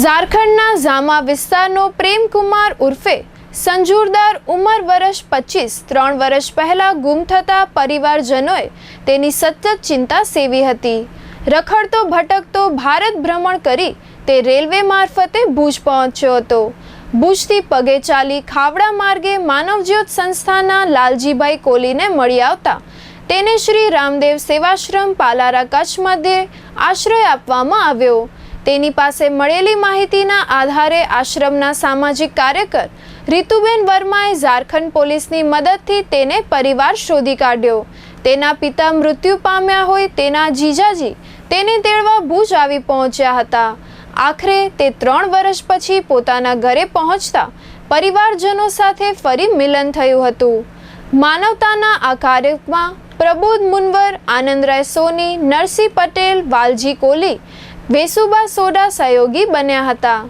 ઝારખંડના ઝામા વિસ્તારનો પ્રેમકુમાર ઉર્ફે સંજુરદાર ઉંમર વર્ષ પચીસ, ત્રણ વર્ષ પહેલા ગુમ થતા પરિવારજનોએ તેની સતત ચિંતા સેવી હતી. રખડતો, ભટકતો ભારત ભ્રમણ કરી તે રેલવે મારફતે ભુજ પહોંચ્યો હતો. ભુજથી પગે ચાલી ખાવડા માર્ગે માનવજ્યોત સંસ્થાના લાલજીભાઈ કોલીને મળી આવતા તેને શ્રી રામદેવ સેવાશ્રમ પાલારા કચ્છ મધ્યે આશ્રય આપવામાં આવ્યો. તેની પાસે મળેલી માહિતીના આધારે આશ્રમના સામાજિક કાર્યકર રીતુબેન વર્માએ ઝારખંડ પોલીસની મદદથી તેને પરિવાર શોધી કાઢ્યો. તેના પિતા મૃત્યુ પામ્યા હોય તેના જીજાજી તેને તેડવા ભુજ આવી પહોંચ્યા હતા. આખરે તે ત્રણ વર્ષ પછી પોતાના ઘરે પહોંચતા પરિવારજનો સાથે ફરી મિલન થયું હતું. માનવતાના આ કાર્યમાં પ્રબોધ મુનવર, આનંદરાય સોની, નરસિંહ પટેલ, વાલજી કોલી વેસુબા સોડા સહયોગી બન્યા હતા.